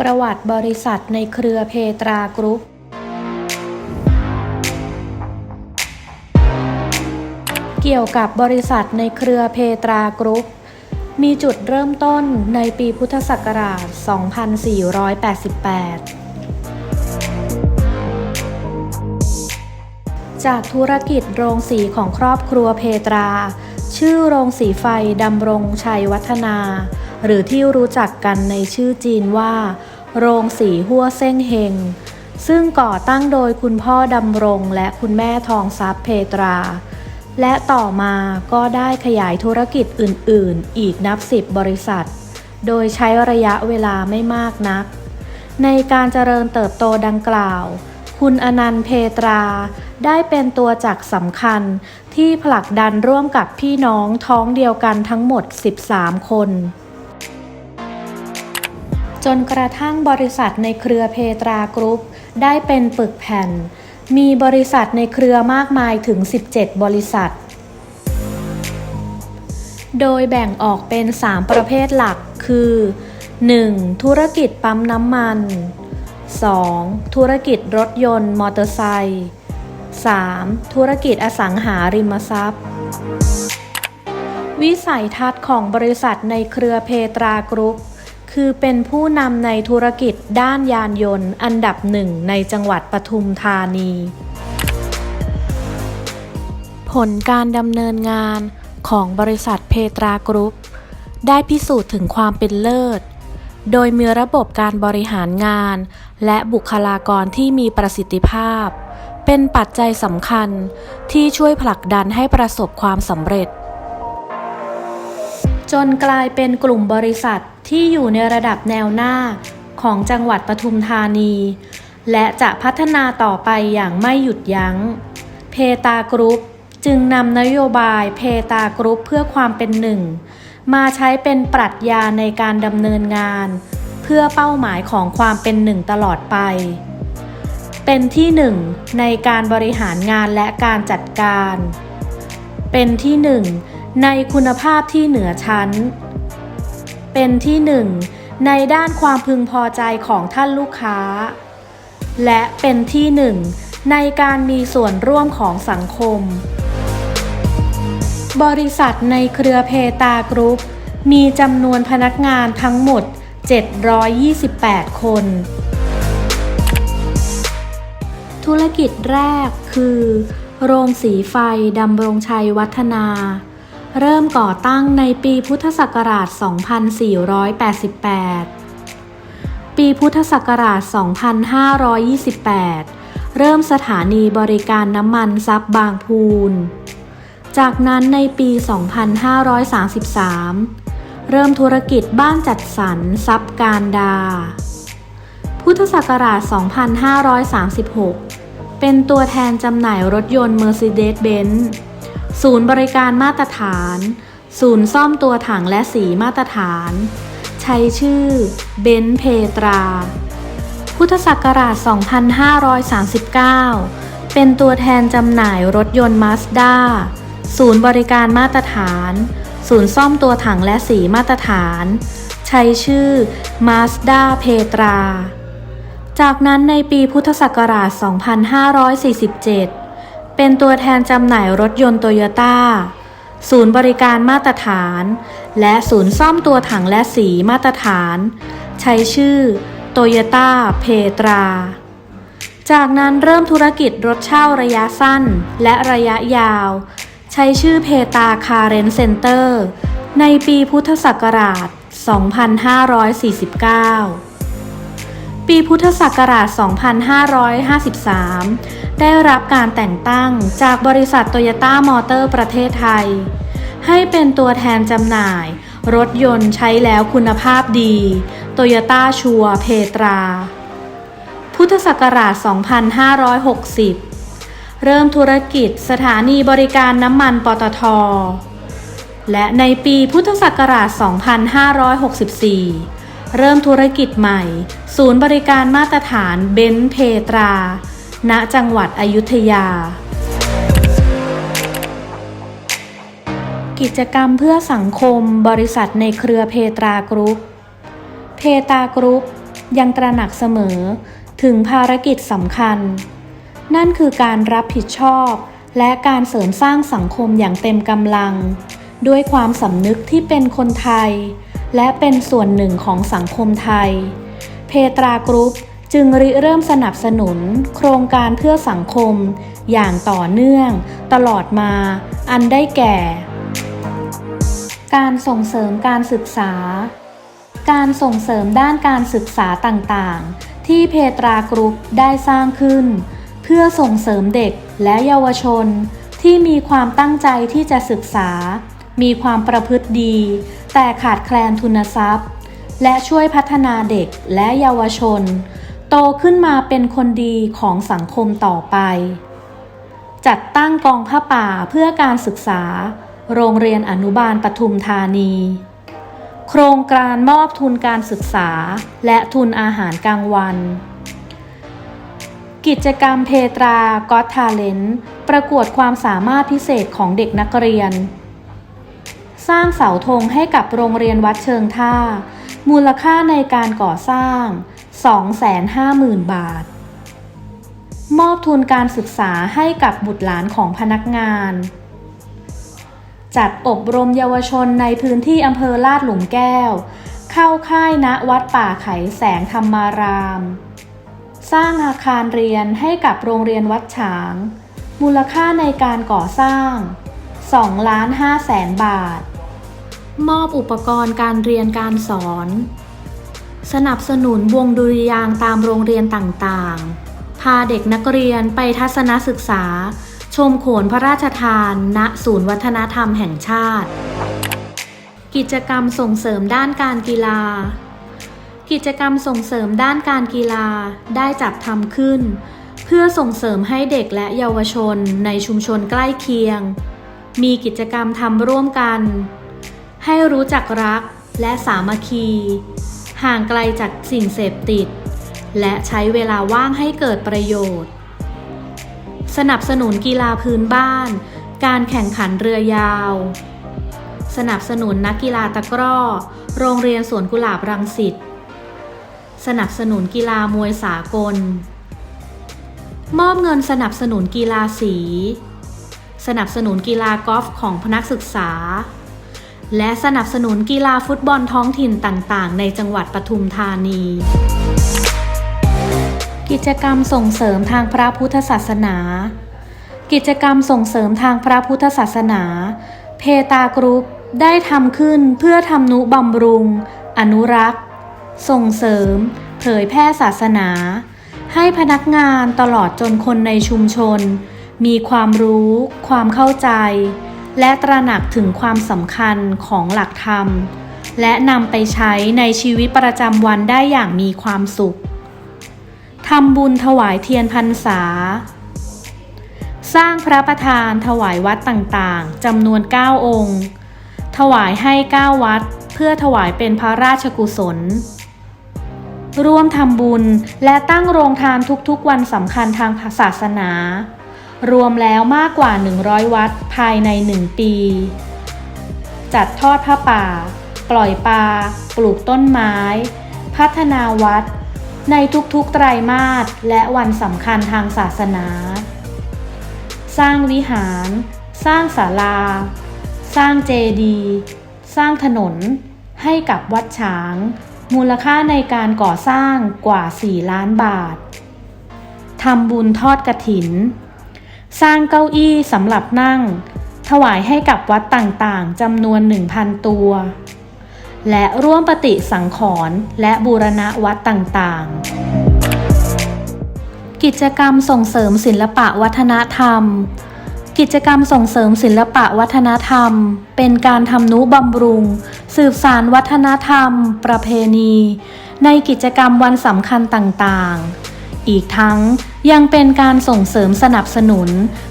ประวัติบริษัทในเครือเพตรากรุ๊ปเกี่ยวกับบริษัทในเครือเพตรากรุ๊ปมีจุดเริ่มต้นในปีพุทธศักราช 2488 จากธุรกิจโรงสีของครอบครัวเพตรา ชื่อโรงสีไฟดำรงชัยวัฒนา หรือที่รู้จักกันในชื่อจีนว่า โรงสีหัวเส้งเฮง ซึ่งก่อตั้งโดยคุณพ่อดำรงและคุณแม่ทองทรัพย์เพตรา และต่อมาก็ได้ขยายธุรกิจอื่นๆ อีกนับสิบบริษัท โดยใช้ระยะเวลาไม่มากนัก ในการเจริญเติบโตดังกล่าว คุณอนันต์เพตราได้เป็นตัวจักสำคัญที่ผลักดันร่วมกับพี่น้องท้องเดียวกันทั้งหมด 13 คน จนกระทั่งบริษัทในเครือเพตรากรุ๊ปได้เป็นปึกแผ่น มีบริษัทในเครือมากมายถึง 17 บริษัท โดยแบ่งออกเป็น 3 ประเภทหลักคือ 1. ธุรกิจปั๊มน้ำมัน 2. ธุรกิจรถยนต์มอเตอร์ไซค์ 3. ธุรกิจอสังหาริมทรัพย์ วิสัยทัศน์ของบริษัทในเครือเพตรากรุ๊ป คือเป็นผู้นำในธุรกิจด้านยานยนต์ อันดับหนึ่งในจังหวัดปทุมธานี ผลการดำเนินงานของบริษัทเพตรากรุ๊ป ได้พิสูจน์ถึงความเป็นเลิศ โดยมีระบบการบริหารงาน และบุคลากรที่มีประสิทธิภาพ เป็นปัจจัยสำคัญที่ช่วยผลักดันให้ประสบความสำเร็จ จนกลายเป็นกลุ่มบริษัท ที่อยู่ในระดับแนวหน้าของจังหวัดปทุมธานี และจะพัฒนาต่อไปอย่างไม่หยุดยัง้ง เพตากรุ๊ปจึงนำนโยบายเพตากรุ๊ปเพื่อความเป็นหนึ่ง มาใช้เป็นปรัชญาในการดำเนินงาน เพื่อเป้าหมายของความเป็นหนึ่งตลอดไป เป็นที่หนึ่งในการบริหารงานและการจัดการ เป็นที่หนึ่งในคุณภาพที่เหนือชั้น เป็นที่หนึ่งในด้านความพึงพอใจของท่านลูกค้า และเป็นที่หนึ่งในการมีส่วนร่วมของสังคม บริษัทในเครือเพตากรุ๊ป มีจำนวนพนักงานทั้งหมด 728 คน ธุรกิจแรกคือ โรงสีไฟดำรงชัยวัฒนา เริ่มก่อตั้งในปีพุทธศักราช 2488 ปีพุทธศักราช 2528 เริ่มสถานีบริการน้ำมันซับบางพูน จากนั้นในปี 2533 เริ่มธุรกิจบ้านจัดสรรซับการดา พุทธศักราช 2536 เป็นตัวแทนจำหน่ายรถยนต์ Mercedes-Benz ศูนย์บริการมาตรฐาน ศูนย์ซ่อมตัวถังและสีมาตรฐาน ใช้ชื่อเบนเพตรา พุทธศักราช 2539 เป็นตัวแทนจำหน่ายรถยนต์มาสด้าศูนย์บริการมาตรฐาน ศูนย์ซ่อมตัวถังและสีมาตรฐาน ใช้ชื่อ Mazda เพตราจากนั้นในปีพุทธศักราช 2547 เป็นตัวแทนจำหน่ายรถยนต์โตโยต้า ศูนย์บริการมาตรฐาน และศูนย์ซ่อมตัวถังและสีมาตรฐาน ใช้ชื่อโตโยต้าเพตรา จากนั้นเริ่มธุรกิจรถเช่าระยะสั้นและระยะยาว ใช้ชื่อเพตาคาร์เรนเซ็นเตอร์ ในปีพุทธศักราช 2549 ปีพุทธศักราช 2553 ได้รับการแต่งตั้งจากบริษัทโตโยต้ามอเตอร์ประเทศไทย ให้เป็นตัวแทนจำหน่าย รถยนต์ใช้แล้วคุณภาพดีโตโยต้าชัวเพตรา พุทธศักราช 2560 เริ่มธุรกิจสถานีบริการน้ำมันปตท และในปีพุทธศักราช 2564 เริ่มธุรกิจใหม่ ศูนย์บริการมาตรฐานเบนซ์เพตรา ณจังหวัดอยุธยา กิจกรรมเพื่อสังคมบริษัทในเครือเพตรากรุ๊ป เพตรากรุ๊ปยังตระหนักเสมอถึงภารกิจสำคัญ นั่นคือการรับผิดชอบและการเสริมสร้างสังคมอย่างเต็มกำลัง ด้วยความสำนึกที่เป็นคนไทย และเป็นส่วนหนึ่งของสังคมไทย เพตรากรุ๊ป จึงริเริ่มสนับสนุนโครงการเพื่อสังคม อย่างต่อเนื่อง ตลอดมา อันได้แก่ การส่งเสริมการศึกษา การส่งเสริมด้านการศึกษาต่างๆ ที่เพตรากรุ๊ปได้สร้างขึ้น เพื่อส่งเสริมเด็กและเยาวชน ที่มีความตั้งใจที่จะศึกษา มีความประพฤติดี แต่ขาดแคลนทุนทรัพย์ และช่วยพัฒนาเด็กและเยาวชน โตขึ้นมาเป็นคนดีของสังคมต่อไป จัดตั้งกองผ้าป่าเพื่อการศึกษา โรงเรียนอนุบาลปทุมธานี โครงการมอบทุนการศึกษาและทุนอาหารกลางวัน กิจกรรมเพตราก็อตทาเลนประกวดความสามารถพิเศษของเด็กนักเรียน สร้างเสาธงให้กับโรงเรียนวัดเชิงท่า มูลค่าในการก่อสร้าง 250,000 บาท มอบทุนการศึกษาให้กับบุตรหลานของพนักงาน จัดอบรมเยาวชนในพื้นที่อำเภอลาดหลุมแก้ว เข้าค่ายณวัดป่าไขแสงธรรมาราม สร้างอาคารเรียนให้กับโรงเรียนวัดฉาง มูลค่าในการก่อสร้าง2ล้าน5แสนบาท มอบอุปกรณ์การเรียนการสอน สนับสนุนวงดุริยางตามโรงเรียนต่างๆ พาเด็กนักเรียนไปทัศนศึกษา ชมโขนพระราชทาน ณ ศูนย์วัฒนธรรมแห่งชาติ กิจกรรมส่งเสริมด้านการกีฬา กิจกรรมส่งเสริมด้านการกีฬาได้จัดทำขึ้น เพื่อส่งเสริมให้เด็กและเยาวชนในชุมชนใกล้เคียง มีกิจกรรมทำร่วมกัน ให้รู้จักรักและสามัคคี ห่างไกลจากสิ่งเสพติด และใช้เวลาว่างให้เกิดประโยชน์ สนับสนุนกีฬาพื้นบ้าน การแข่งขันเรือยาว สนับสนุนนักกีฬาตะกร้อ โรงเรียนสวนกุหลาบรังสิต สนับสนุนกีฬามวยสากล มอบเงินสนับสนุนกีฬาสี สนับสนุนกีฬากอล์ฟของพนักศึกษา และสนับสนุนกีฬาฟุตบอลท้องถิ่นต่าง ๆ ในจังหวัดปทุมธานีกิจกรรมส่งเสริมทางพระพุทธศาสนา กิจกรรมส่งเสริมทางพระพุทธศาสนา เพตากรุ๊ปได้ทำขึ้นเพื่อทำนุบำรุง อนุรักษ์ ส่งเสริม เผยแพร่ศาสนา ให้พนักงานตลอดจนคนในชุมชน มีความรู้ ความเข้าใจ และตระหนักถึงความสำคัญของหลักธรรม และนำไปใช้ในชีวิตประจำวันได้อย่างมีความสุขทำบุญถวายเทียนพรรษา สร้างพระประธานถวายวัดต่างๆจำนวน 9 องค์ ถวายให้ 9 วัด เพื่อถวายเป็นพระราชกุศล ร่วมทำบุญและตั้งโรงทานทุกๆวันสำคัญทางศาสนา รวมแล้วมากกว่า 100 วัดภายใน 1 ปี จัดทอดผ้าป่า ปล่อยปลา ปลูกต้นไม้ พัฒนาวัด ในทุกๆไตรมาสและวันสำคัญทางศาสนา สร้างวิหาร สร้างศาลา สร้างเจดีย์สร้างถนน ให้กับวัดฉาง มูลค่าในการก่อสร้างกว่า 4 ล้านบาททำบุญทอดกระถิน สร้างเก้าอี้สำหรับนั่ง ถวายให้กับวัดต่างๆจำนวน 1,000 ตัว และร่วมปฏิสังขรณ์และบูรณะวัดต่างๆ กิจกรรมส่งเสริมศิลปะวัฒนธรรม กิจกรรมส่งเสริมศิลปะวัฒนธรรม เป็นการทำนุบำรุง สืบสารวัฒนธรรม ประเพณี ในกิจกรรมวันสำคัญต่างๆ อีกทั้งยังเป็นการส่งเสริมสนับสนุน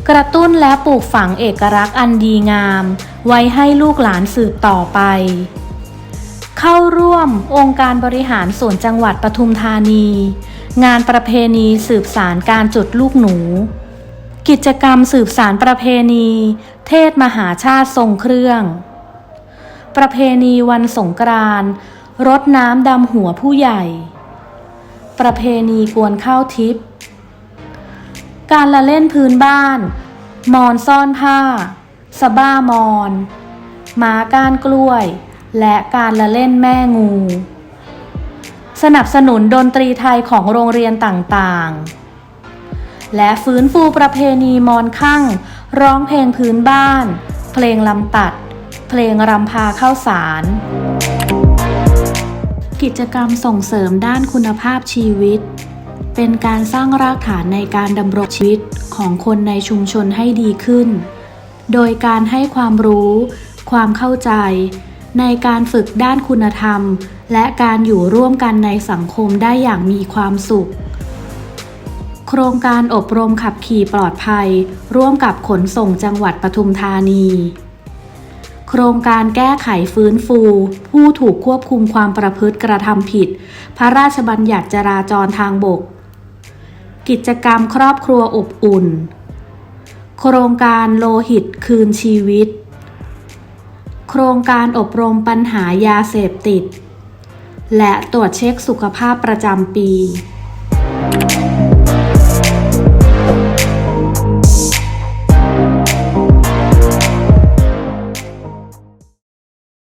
กระตุ้นและปลูกฝังเอกลักษณ์อันดีงาม ไว้ให้ลูกหลานสืบต่อไป เข้าร่วมองค์การบริหารส่วนจังหวัดปทุมธานี งานประเพณีสืบสารการจุดลูกหนู กิจกรรมสืบสารประเพณี เทศมหาชาติทรงเครื่อง ประเพณีวันสงกรานต์รดน้ำดำหัวผู้ใหญ่ ประเพณีกวนข้าวทิพย์การละเล่นพื้นบ้าน มอนซ่อนผ้าสะบ้ามอนม้าก้านกล้วย และการละเล่นแม่งู สนับสนุนดนตรีไทยของโรงเรียนต่างๆ และฟื้นฟูประเพณีมอนคั่งร้องเพลงพื้นบ้าน เพลงลำตัด เพลงรำพาเข้าสาร กิจกรรมส่งเสริมด้านคุณภาพชีวิต เป็นการสร้างรากฐานในการดำรงชีวิตของคนในชุมชนให้ดีขึ้น โดยการให้ความรู้ ความเข้าใจ ในการฝึกด้านคุณธรรม และการอยู่ร่วมกันในสังคมได้อย่างมีความสุข โครงการอบรมขับขี่ปลอดภัย ร่วมกับขนส่งจังหวัดปทุมธานี โครงการแก้ไขฟื้นฟู ผู้ถูกควบคุมความประพฤติกระทำผิด พระราชบัญญัติจราจรทางบก กิจกรรมครอบครัวอบอุ่น โครงการโลหิตคืนชีวิต โครงการอบรมปัญหายาเสพติด และตรวจเช็คสุขภาพประจำปี